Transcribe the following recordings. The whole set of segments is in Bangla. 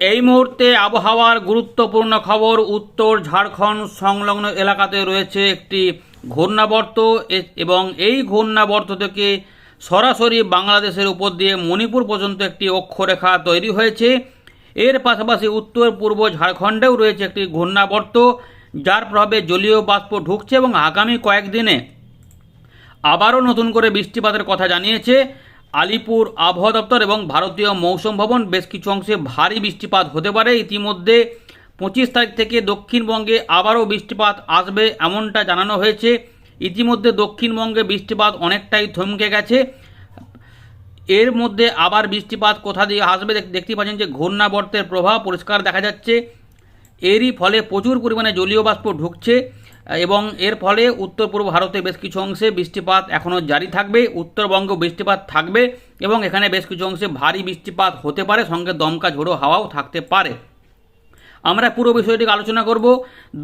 এই মুহূর্তে আবহাওয়ার গুরুত্বপূর্ণ খবর, উত্তর ঝাড়খণ্ড সংলগ্ন এলাকাতে রয়েছে একটি ঘূর্ণাবর্ত এবং এই ঘূর্ণাবর্ত থেকে সরাসরি বাংলাদেশের উপর দিয়ে মণিপুর পর্যন্ত একটি অক্ষরেখা তৈরি হয়েছে। এর পাশাপাশি উত্তর, পূর্ব ঝাড়খণ্ডেও রয়েছে একটি ঘূর্ণাবর্ত, যার প্রভাবে জলীয় বাষ্প ঢুকছে এবং আগামী কয়েকদিনে আবারও নতুন করে বৃষ্টিপাতের কথা জানিয়েছে আলিপুর আবহাওয়া দপ্তর এবং ভারতীয় মৌসুম ভবন বেশ কিছু অংশে ভারী বৃষ্টিপাত হতে পারে। ইতিমধ্যে পঁচিশ তারিখ থেকে দক্ষিণবঙ্গে আবারও বৃষ্টিপাত আসবে এমনটা জানানো হয়েছে। ইতিমধ্যে দক্ষিণবঙ্গে বৃষ্টিপাত অনেকটাই থমকে গেছে। এর মধ্যে আবার বৃষ্টিপাত কোথা দিয়ে আসবে দেখ- দেখতেই পাচ্ছেন যে ঘূর্ণাবর্তের প্রভাব পরিষ্কার দেখা যাচ্ছে। এরই ফলে প্রচুর পরিমাণে জলীয় বাষ্প ঢুকছে। এবং এর ফলে উত্তর পূর্ব ভারতে বেশ কিছু অংশে বৃষ্টিপাত এখনও জারি থাকবে, উত্তরবঙ্গ বৃষ্টিপাত থাকবে এবং এখানে বেশ কিছু অংশে ভারী বৃষ্টিপাত হতে পারে, সঙ্গে দমকা ঝোড়ো হাওয়াও থাকতে পারে। আমরা পুরো বিষয়টিকে আলোচনা করব।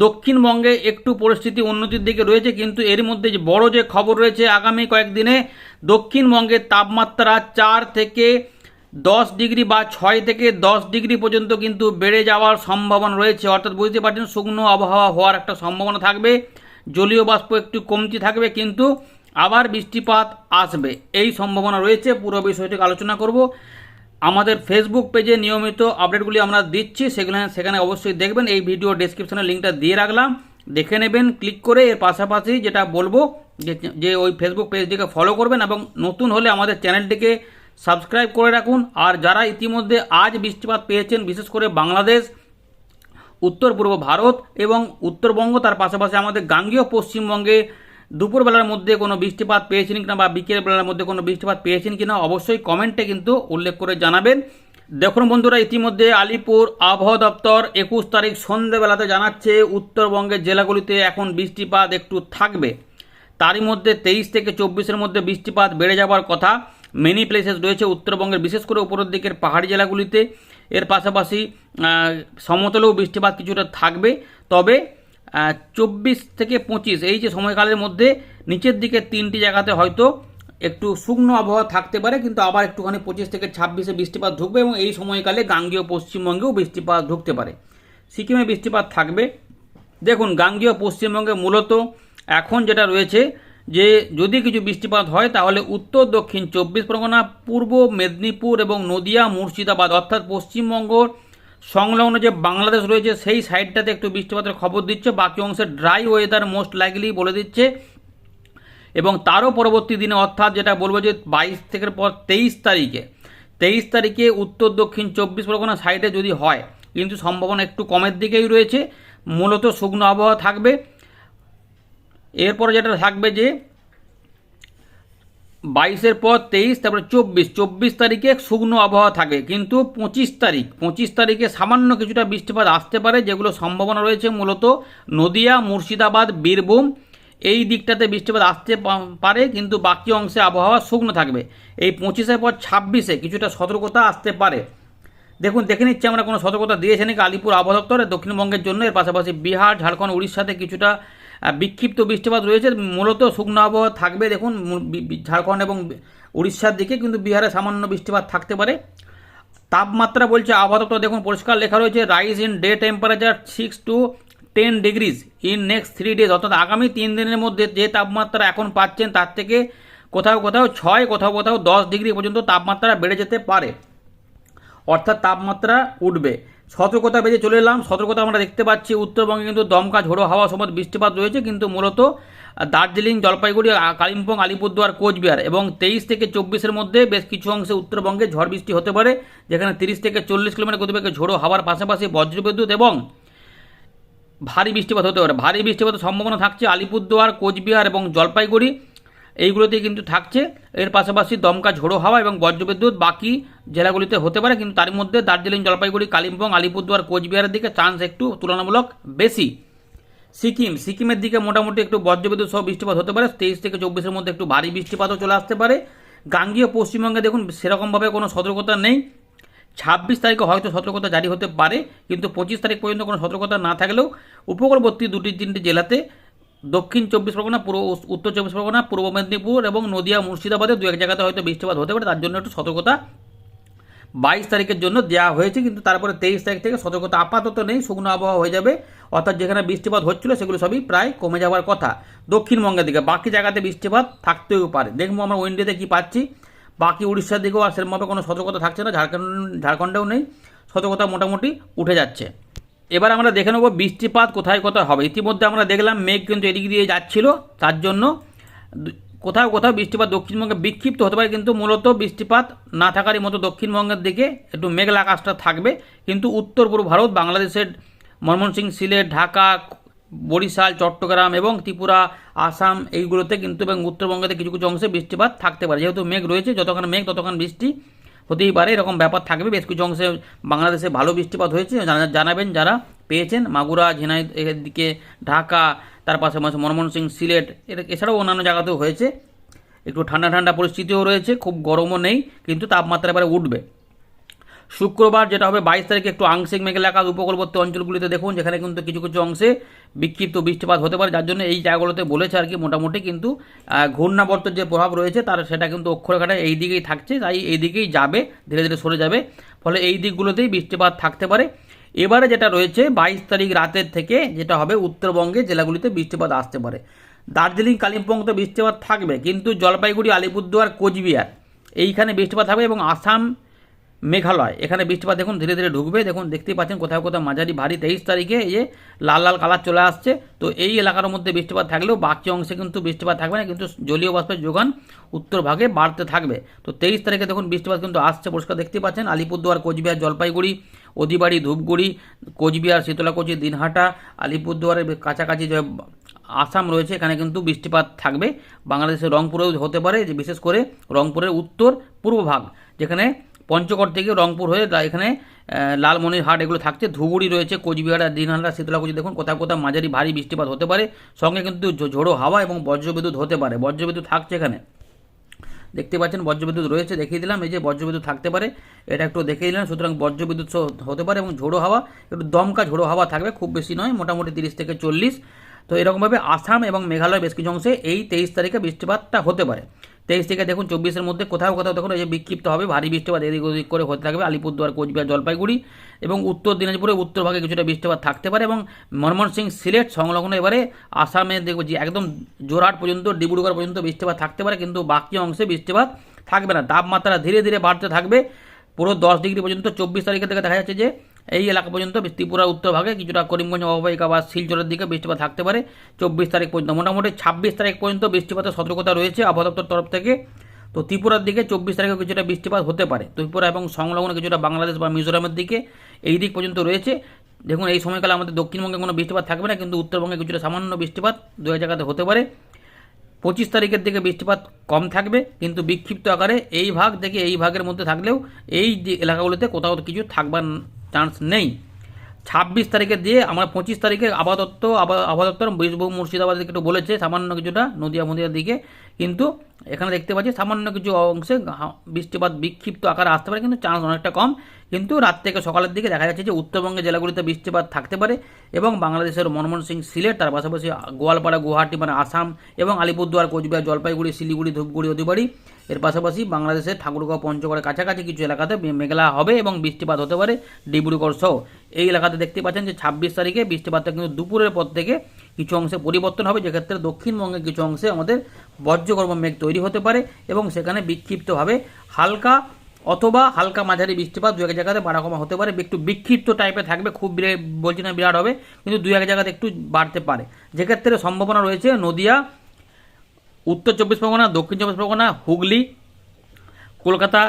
দক্ষিণবঙ্গে একটু পরিস্থিতি উন্নতির দিকে রয়েছে, কিন্তু এর মধ্যে যে বড় যে খবর রয়েছে আগামী কয়েকদিনে, দক্ষিণবঙ্গের তাপমাত্রা চার থেকে দশ ডিগ্রি বা ছয় থেকে দশ ডিগ্রি পর্যন্ত কিন্তু বেড়ে যাওয়ার সম্ভাবনা রয়েছে। অর্থাৎ বুঝতে পারছেন, শুকনো আবহাওয়া হওয়ার একটা সম্ভাবনা থাকবে। জলীয় বাষ্প একটু কমতি থাকবে কিন্তু আবার বৃষ্টিপাত আসবে। এই সম্ভাবনা রয়েছে, পুরো বিষয়টিকে আলোচনা করব। আমাদের ফেসবুক পেজে নিয়মিত আপডেটগুলি আমরা দিচ্ছি, সেগুলো সেখানে অবশ্যই দেখবেন। এই ভিডিও ডেসক্রিপশনে লিঙ্কটা দিয়ে রাখলাম। দেখে নেবেন ক্লিক করে এর পাশাপাশি যেটা বলব, যে ওই ফেসবুক পেজটিকে ফলো করবেন এবং নতুন হলে আমাদের চ্যানেলটিকে সাবস্ক্রাইব করে রাখুন। আর যারা ইতিমধ্যে আজ বৃষ্টিপাত পেয়েছেন, বিশেষ করে বাংলাদেশ, উত্তর পূর্ব ভারত এবং উত্তরবঙ্গ, তার পাশাপাশি আমাদের গাঙ্গীয় পশ্চিমবঙ্গে দুপুরবেলার মধ্যে কোনো বৃষ্টিপাত পেয়েছেন কিনা বা বিকেল বেলার মধ্যে কোনো বৃষ্টিপাত পেয়েছেন কিনা অবশ্যই কমেন্টে কিন্তু উল্লেখ করে জানাবেন। দেখুন বন্ধুরা, ইতিমধ্যে আলিপুর আবহাওয়া দপ্তর একুশ তারিখ সন্ধ্যেবেলাতে জানাচ্ছে, উত্তরবঙ্গের জেলাগুলিতে এখন বৃষ্টিপাত একটু থাকবে। তারই মধ্যে তেইশ থেকে চব্বিশের মধ্যে বৃষ্টিপাত বেড়ে যাওয়ার কথা। মেনি প্লেসেস রয়েছে উত্তরবঙ্গের, বিশেষ করে উপরের দিকের পাহাড়ি জেলাগুলিতে। এর পাশাপাশি সমতলেও বৃষ্টিপাত কিছুটা থাকবে। তবে চব্বিশ থেকে পঁচিশ, এই যে সময়কালের মধ্যে, নিচের দিকে তিনটি জায়গাতে হয়তো একটু শুকনো আবহাওয়া থাকতে পারে, কিন্তু আবার একটুখানি পঁচিশ থেকে ছাব্বিশে বৃষ্টিপাত ঢুকবে এবং এই সময়কালে গাঙ্গীয় পশ্চিমবঙ্গেও বৃষ্টিপাত ঢুকতে পারে। সিকিমে বৃষ্টিপাত থাকবে। দেখুন, গাঙ্গীয় পশ্চিমবঙ্গে মূলত এখন যেটা রয়েছে যে যদি কিছু বৃষ্টিপাত হয়, তাহলে উত্তর, দক্ষিণ চব্বিশ পরগনা, পূর্ব মেদিনীপুর এবং নদিয়া, মুর্শিদাবাদ, অর্থাৎ পশ্চিমবঙ্গ সংলগ্ন যে বাংলাদেশ রয়েছে, সেই সাইডটাতে একটু বৃষ্টিপাতের খবর দিচ্ছে। বাকি অংশে ড্রাই ওয়েদার মোস্ট লাইকলি বলে দিচ্ছে। এবং তারও পরবর্তী দিনে, অর্থাৎ যেটা বলব যে বাইশ থেকে পর তেইশ তারিখে তেইশ তারিখে উত্তর, দক্ষিণ চব্বিশ পরগনা সাইডে যদি হয়, কিন্তু সম্ভাবনা একটু কমের দিকেই রয়েছে। মূলত শুকনো আবহাওয়া থাকবে। এরপর যেটা থাকবে যে বাইশের পর তেইশ, তারপরে চব্বিশ। চব্বিশ তারিখে শুকনো আবহাওয়া থাকে, কিন্তু পঁচিশ তারিখ, পঁচিশ তারিখে সামান্য কিছুটা বৃষ্টিপাত আসতে পারে, যেগুলো সম্ভাবনা রয়েছে মূলত নদিয়া, মুর্শিদাবাদ, বীরভূম। এই দিকটাতে বৃষ্টিপাত আসতে পারে, কিন্তু বাকি অংশে আবহাওয়া শুকনো থাকবে। এই পঁচিশের পর ছাব্বিশে কিছুটা সতর্কতা আসতে পারে। দেখুন, দেখে নিচ্ছি আমরা কোনো সতর্কতা দিয়েছে নাকি আলিপুর আবহাওয়া দপ্তরে, দক্ষিণবঙ্গের জন্য। এর পাশাপাশি বিহার, ঝাড়খণ্ড, উড়িষ্যাতে কিছুটা বিক্ষিপ্ত বৃষ্টিপাত রয়েছে। মূলত শুকনো আবহাওয়া থাকবে, দেখুন ঝাড়খণ্ড এবং উড়িষ্যার দিকে, কিন্তু বিহারে সামান্য বৃষ্টিপাত থাকতে পারে। তাপমাত্রা বলছে দপ্তর দেখুন, পরিষ্কার লেখা রয়েছে rise in day temperature six to ten degrees in next three days অর্থাৎ আগামী তিন দিনের মধ্যে যে তাপমাত্রা এখন পাচ্ছেন, তার থেকে কোথাও কোথাও ছয়, কোথাও কোথাও দশ ডিগ্রি পর্যন্ত তাপমাত্রা বেড়ে যেতে পারে। অর্থাৎ তাপমাত্রা উঠবে। সতর্কতা বেজে চলে এলাম। সতর্কতা আমরা দেখতে পাচ্ছি, উত্তরবঙ্গে কিন্তু দমকা ঝোড়ো হাওয়া সময় বৃষ্টিপাত রয়েছে, কিন্তু মূলত দার্জিলিং, জলপাইগুড়ি কালিম্পং, আলিপুরদুয়ার, কোচবিহার এবং তেইশ থেকে চব্বিশের মধ্যে বেশ কিছু অংশে উত্তরবঙ্গে ঝড় বৃষ্টি হতে পারে, যেখানে তিরিশ থেকে চল্লিশ কিলোমিটার গতিবেগে ঝোড়ো হাওয়ার পাশাপাশি বজ্রবিদ্যুৎ এবং ভারী বৃষ্টিপাত হতে পারে। ভারী বৃষ্টিপাতের সম্ভাবনা থাকছে আলিপুরদুয়ার, কোচবিহার এবং জলপাইগুড়ি। এইগুলোতে কিন্তু থাকছে। এর পাশাপাশি দমকা ঝোড়ো হাওয়া এবং বজ্রবিদ্যুৎ বাকি জেলাগুলিতে হতে পারে। কিন্তু তার মধ্যে দার্জিলিং, জলপাইগুড়ি, কালিম্পং, আলিপুরদুয়ার, কোচবিহারের দিকে চান্স একটু তুলনামূলক বেশি। সিকিম, সিকিমের দিকে মোটামুটি একটু বজ্রবিদ্যুৎ সহ বৃষ্টিপাত হতে পারে। তেইশ থেকে চব্বিশের মধ্যে একটু ভারী বৃষ্টিপাতও চলে আসতে পারে। গাঙ্গীয় পশ্চিমবঙ্গে দেখুন, সেরকমভাবে কোনো সতর্কতা নেই। ছাব্বিশ তারিখে হয়তো সতর্কতা জারি হতে পারে, কিন্তু পঁচিশ তারিখ পর্যন্ত কোনো সতর্কতা না থাকলেও উপকূলবর্তী দুটি তিনটি জেলাতে দক্ষিণ চব্বিশ পরগনা, পূর্ব উত্তর চব্বিশ পরগনা, পূর্ব মেদিনীপুর এবং নদিয়া মুর্শিদাবাদে দু এক জায়গাতে হয়তো বৃষ্টিপাত হতে পারে, তার জন্য একটু সতর্কতা। বাইশ তারিখের জন্য দেওয়া হয়েছে, কিন্তু তারপরে তেইশ তারিখ থেকে সতর্কতা আপাতত নেই, শুকনো আবহাওয়া হয়ে যাবে। অর্থাৎ যেখানে বৃষ্টিপাত হচ্ছিল, সেগুলো সবই প্রায় কমে যাওয়ার কথা। দক্ষিণবঙ্গের দিকে, বাকি জায়গাতে বৃষ্টিপাত থাকতেও পারে। দেখব আমরা উইন্ডোতে কী পাচ্ছি। বাকি উড়িষ্যার দিকেও আর সেরকমভাবে কোনো সতর্কতা থাকছে না, ঝাড়খণ্ড, ঝাড়খণ্ডেও নেই। সতর্কতা মোটামুটি উঠে যাচ্ছে। এবার আমরা দেখে নেব বৃষ্টিপাত কোথায় কোথায় হবে। ইতিমধ্যে আমরা দেখলাম মেঘ কিন্তু এদিক দিয়ে যাচ্ছিল, তার জন্য কোথাও কোথাও বৃষ্টিপাত দক্ষিণবঙ্গে বিক্ষিপ্ত হতে পারে, কিন্তু মূলত বৃষ্টিপাত না থাকারই মতো দক্ষিণবঙ্গের দিকে একটু মেঘলা আকাশটা থাকবে। কিন্তু উত্তর পূর্ব ভারত, বাংলাদেশের ময়মনসিংহ, সিলেট, ঢাকা, বরিশাল, চট্টগ্রাম এবং ত্রিপুরা, আসাম, এইগুলোতে কিন্তু এবং উত্তরবঙ্গেতে কিছু কিছু অংশে বৃষ্টিপাত থাকতে পারে। যেহেতু মেঘ রয়েছে যতক্ষণ মেঘ ততক্ষণ বৃষ্টি হতেই পারে, এরকম ব্যাপার থাকবে। বেশ কিছু অংশে বাংলাদেশে ভালো বৃষ্টিপাত হয়েছে জানাবেন যারা। পেয়েছেন মাগুরা ঝিনাই এর দিকে ঢাকা, তার পাশে মনমোহন সিং, সিলেট এছাড়াও অন্যান্য জায়গাতেও হয়েছে। একটু ঠান্ডা ঠান্ডা পরিস্থিতিও রয়েছে, খুব গরমও নেই, কিন্তু তাপমাত্রা এবারে উঠবে। শুক্রবার, যেটা হবে বাইশ তারিখে একটু আংশিক মেঘ এলাকার উপকূলবর্তী অঞ্চলগুলিতে দেখুন, যেখানে কিন্তু কিছু কিছু অংশে বিক্ষিপ্ত বৃষ্টিপাত হতে পারে, যার জন্য এই জায়গাগুলোতে বলেছে আর কি মোটামুটি কিন্তু ঘূর্ণাবর্তের যে প্রভাব রয়েছে, তার সেটা কিন্তু অক্ষরেখাটা এই দিকেই থাকছে, তাই এই দিকেই যাবে, ধীরে ধীরে সরে যাবে, ফলে এই দিকগুলোতেই বৃষ্টিপাত থাকতে পারে। এবারে যেটা রয়েছে, বাইশ তারিখ রাতের থেকে যেটা হবে উত্তরবঙ্গে জেলাগুলিতে বৃষ্টিপাত আসতে পারে। দার্জিলিং, কালিম্পং তো বৃষ্টিপাত থাকবে, কিন্তু জলপাইগুড়ি, আলিপুরদুয়ার, কোচবিহার, এইখানে বৃষ্টিপাত থাকবে এবং আসাম মেঘালয়। এখানে বৃষ্টিপাত দেখুন, ধীরে ধীরে ঢুকবে। দেখুন, দেখতেই পাচ্ছেন কোথাও কোথাও মাঝারি ভারী তেইশ তারিখে এই যে লাল লাল কালার চলে আসছে। তো এই এলাকার মধ্যে বৃষ্টিপাত থাকলেও বাকি অংশে কিন্তু বৃষ্টিপাত থাকবে না, কিন্তু জলীয় বাষ্পের যোগান উত্তর ভাগে বাড়তে থাকবে। তো তেইশ তারিখে দেখুন, বৃষ্টিপাত কিন্তু আসছে পরিষ্কার দেখতে পাচ্ছেন। আলিপুরদুয়ার, কোচবিহার, জলপাইগুড়ি অদিবাড়ি ধূপগুড়ি, কোচবিহার, শীতলাকুচি, দিনহাটা, আলিপুরদুয়ারের কাছাকাছি যে আসাম রয়েছে, এখানে কিন্তু বৃষ্টিপাত থাকবে। বাংলাদেশের রংপুরেও হতে পারে, যে বিশেষ করে রংপুরের উত্তর পূর্ব ভাগ, যেখানে পঞ্চগড় থেকে রংপুর হয়ে এখানে লালমনিরহাট এগুলো থাকছে। ধুবুড়ি রয়েছে, কোচবিহার আর দিনহাটা শীতলাকুচি, দেখুন, কোথাও কোথাও মাঝারি ভারী বৃষ্টিপাত হতে পারে। সঙ্গে কিন্তু ঝোড়ো হাওয়া এবং বজ্রবিদ্যুৎ হতে পারে। বজ্রবিদ্যুৎ থাকছে এখানে। দেখতে পাচ্ছেন, বজ্রবিদ্যুৎ রয়েছে, দেখিয়ে দিলাম। এই যে বজ্রবিদ্যুৎ থাকতে পারে, এটা একটু দেখিয়ে দিলাম। সুতরাং বজ্রবিদ্যুৎ হতে পারে এবং ঝোড়ো হাওয়া, একটু দমকা ঝোড়ো হাওয়া থাকবে, খুব বেশি নয়, মোটামুটি তিরিশ থেকে চল্লিশ। তো এরকমভাবে আসাম এবং মেঘালয় বেশ কিছু অংশে এই তেইশ তারিখে বৃষ্টিপাতটা হতে পারে। তেইশ থেকে দেখুন চব্বিশের মধ্যে কোথাও কোথাও দেখুন এই যে বিক্ষিপ্ত হবে, ভারী বৃষ্টিপাত এদিক ওদিক করে হতে থাকবে। আলিপুরদুয়ার, কোচবিহার, জলপাইগুড়ি এবং উত্তর দিনাজপুরে উত্তর ভাগে কিছুটা বৃষ্টিপাত থাকতে পারে এবং ময়মনসিং সিলেট সংলগ্ন এবারে আসামে দেখব যে একদম জোরহাট পর্যন্ত, ডিব্রুগড় পর্যন্ত বৃষ্টিপাত থাকতে পারে কিন্তু বাকি অংশে বৃষ্টিপাত থাকবে না। তাপমাত্রা ধীরে ধীরে বাড়তে থাকবে। পুরো দশ ডিগ্রি পর্যন্ত চব্বিশ তারিখের থেকে দেখা যাচ্ছে যে এই এলাকা পর্যন্ত ত্রিপুরার উত্তর ভাগে কিছুটা করিমগঞ্জ অববাহিকা বা শিলচরের দিকে বৃষ্টিপাত থাকতে পারে। চব্বিশ তারিখ পর্যন্ত, মোটামুটি ছাব্বিশ তারিখ পর্যন্ত বৃষ্টিপাতের সতর্কতা রয়েছে আবহাওয়া দপ্তর তরফ থেকে। তো ত্রিপুরার দিকে চব্বিশ তারিখে কিছুটা বৃষ্টিপাত হতে পারে। ত্রিপুরা এবং সংলগ্ন কিছুটা বাংলাদেশ বা মিজোরামের দিকে এই দিক পর্যন্ত রয়েছে। দেখুন, এই সময়কালে আমাদের দক্ষিণবঙ্গে কোনো বৃষ্টিপাত থাকবে না, কিন্তু উত্তরবঙ্গে কিছুটা সামান্য বৃষ্টিপাত দু জায়গাতে হতে পারে। পঁচিশ তারিখের দিকে বৃষ্টিপাত কম থাকবে, কিন্তু বিক্ষিপ্ত আকারে এই ভাগ থেকে এই ভাগের মধ্যে থাকলেও এই এলাকাগুলোতে কোথাও কিছু থাকবার চান্স নেই। ছাব্বিশ তারিখে দিয়ে আমরা পঁচিশ তারিখে আপাতত আপাতত বীরভূম মুর্শিদাবাদ একটু বলেছে, সামান্য কিছুটা নদিয়া মদিয়ার দিকে, কিন্তু এখানে দেখতে পাচ্ছি সামান্য কিছু অংশে বৃষ্টিপাত বিক্ষিপ্ত আকারে আসতে পারে, কিন্তু চান্স অনেকটা কম। কিন্তু রাত থেকে সকালের দিকে দেখা যাচ্ছে যে উত্তরবঙ্গের জেলাগুলিতে বৃষ্টিপাত থাকতে পারে এবং বাংলাদেশের মনমোহন সিং সিলেট, তার পাশাপাশি গোয়ালপাড়া, গুয়াহাটি মানে আসাম এবং আলিপুরদুয়ার, কোচবিহার, জলপাইগুড়ি, শিলিগুড়ি, ধূপগুড়ি অতিবাড়ি। এর পাশাপাশি বাংলাদেশের ঠাকুরগাঁও, পঞ্চগড়ের কাছাকাছি কিছু এলাকাতে মেঘলা হবে এবং বৃষ্টিপাত হতে পারে ডিব্রুগড় সহ। এই এলাকাতে দেখতে পাচ্ছেন যে ছাব্বিশ তারিখে বৃষ্টিপাতটা কিন্তু দুপুরের পর থেকে কিছু অংশে পরিবর্তন হবে। যেক্ষেত্রে দক্ষিণবঙ্গের কিছু অংশে আমাদের বজ্রগর্ভ মেঘ তৈরি হতে পারে এবং সেখানে বিক্ষিপ্তভাবে হালকা অথবা হালকা মাঝারি বৃষ্টিপাত দু এক জায়গাতে বাড়া কমা হতে পারে, একটু বিক্ষিপ্ত টাইপে থাকবে, খুব বলছি না বিরাট হবে, কিন্তু দু এক জায়গাতে একটু বাড়তে পারে। যেক্ষেত্রে সম্ভাবনা রয়েছে নদিয়া, উত্তর চব্বিশ পরগনা, দক্ষিণ চব্বিশ পরগনা, হুগলি, কলকাতা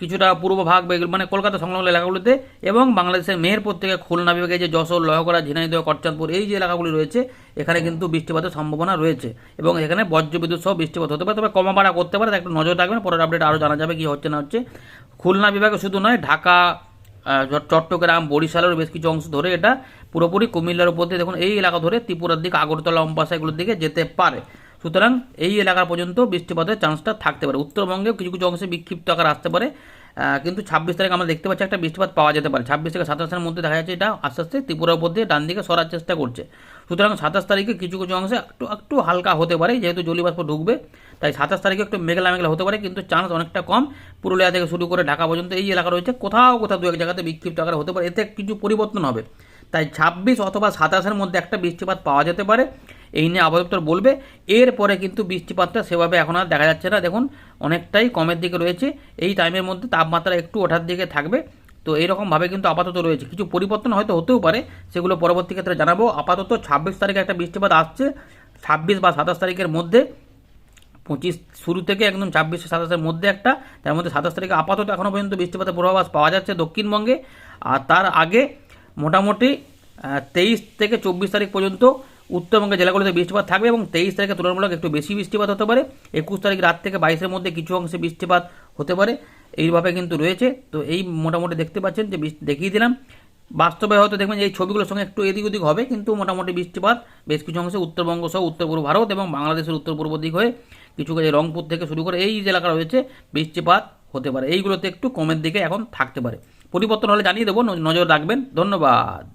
কিছুটা পূর্ব ভাগ মানে কলকাতা সংলগ্ন এলাকাগুলিতে এবং বাংলাদেশের মেহেরপুর থেকে খুলনা বিভাগে যে যশোর লহকড়া ঝিনাইদহ করচাঁদপুর এই যে এলাকাগুলি রয়েছে, এখানে কিন্তু বৃষ্টিপাতের সম্ভাবনা রয়েছে এবং এখানে বজ্রবিদ্যুৎ সহ বৃষ্টিপাত হতে পারে, তবে কমা বাড়া করতে পারে একটু নজর রাখবেন, পরের আপডেট আরও জানা যাবে কি হচ্ছে না হচ্ছে। খুলনা বিভাগে শুধু নয়, ঢাকা চট্টগ্রাম বরিশালের বেশ কিছু অংশ ধরে এটা পুরোপুরি কুমিল্লার উপর দিয়ে দেখুন, এই এলাকা ধরে ত্রিপুরার দিকে, আগরতলা অম্পাসা এগুলোর দিকে যেতে পারে। সুতরাং এই এলাকা পর্যন্ত বৃষ্টিপাতের চান্সটা থাকতে পারে। উত্তরবঙ্গেও কিছু কিছু অংশে বিক্ষিপ্ত আকার আসতে পারে। কিন্তু ছাব্বিশ তারিখ আমরা দেখতে পাচ্ছি একটা বৃষ্টিপাত পাওয়া যেতে পারে। ছাব্বিশ থেকে সাতাশের মধ্যে দেখা যাচ্ছে এটা আস্তে আস্তে ত্রিপুরার উপর দিয়ে ডান দিকে সরার চেষ্টা করছে। সুতরাং সাতাশ তারিখে কিছু কিছু অংশে একটু একটু হালকা হতে পারে, যেহেতু জলীয় বাষ্প ঢুকবে, তাই সাতাশ তারিখে একটু মেঘলা মেঘলা হতে পারে, কিন্তু চান্স অনেকটা কম। পুরুলিয়া থেকে শুরু করে ঢাকা পর্যন্ত এই এলাকা রয়েছে। কোথাও কোথাও দু এক জায়গাতে বিক্ষিপ্ত আকারে হতে পারে। এতে কিছু পরিবর্তন হবে। তাই ছাব্বিশ অথবা সাতাশের মধ্যে একটা বৃষ্টিপাত পাওয়া যেতে পারে। এই নিয়ে আবহাওয়া বলবে। এরপরে কিন্তু বৃষ্টিপাতটা সেভাবে এখন আর দেখা যাচ্ছে না। দেখুন, অনেকটাই কমের দিকে রয়েছে। এই টাইমের মধ্যে তাপমাত্রা একটু ওঠার দিকে থাকবে। তো এইরকমভাবে কিন্তু আপাতত রয়েছে। কিছু পরিবর্তন হয়তো হতেও পারে, সেগুলো পরবর্তী ক্ষেত্রে জানাব। আপাতত ছাব্বিশ তারিখে একটা বৃষ্টিপাত আসছে। ছাব্বিশ বা সাতাশ তারিখের মধ্যে, পঁচিশ শুরু থেকে একদম ছাব্বিশ সাতাশের মধ্যে একটা। তার মধ্যে সাতাশ তারিখে আপাতত এখনও পর্যন্ত বৃষ্টিপাতের পূর্বাভাস পাওয়া যাচ্ছে দক্ষিণবঙ্গে। আর তার আগে মোটামুটি তেইশ থেকে চব্বিশ তারিখ পর্যন্ত উত্তরবঙ্গের জেলাগুলোতে বৃষ্টিপাত থাকবে এবং তেইশ তারিখে তুলনামূলক একটু বেশি বৃষ্টিপাত হতে পারে। একুশ তারিখ রাত থেকে বাইশের মধ্যে কিছু অংশে বৃষ্টিপাত হতে পারে। এইভাবে কিন্তু রয়েছে। তো এই মোটামুটি দেখতে পাচ্ছেন যে দেখিয়ে দিলাম। বাস্তবে হয়তো দেখবেন এই ছবিগুলোর সঙ্গে একটু এদিক ওদিক হবে, কিন্তু মোটামুটি বৃষ্টিপাত বেশ কিছু অংশে উত্তরবঙ্গ সহ উত্তর পূর্ব ভারত এবং বাংলাদেশের উত্তর পূর্ব দিক হয়ে কিছু কিছু রংপুর থেকে শুরু করে এই এলাকা রয়েছে বৃষ্টিপাত হতে পারে। এইগুলোতে একটু কমের দিকে এখন থাকতে পারে। পরিবর্তন হলে জানিয়ে দেবো। নজর রাখবেন। ধন্যবাদ।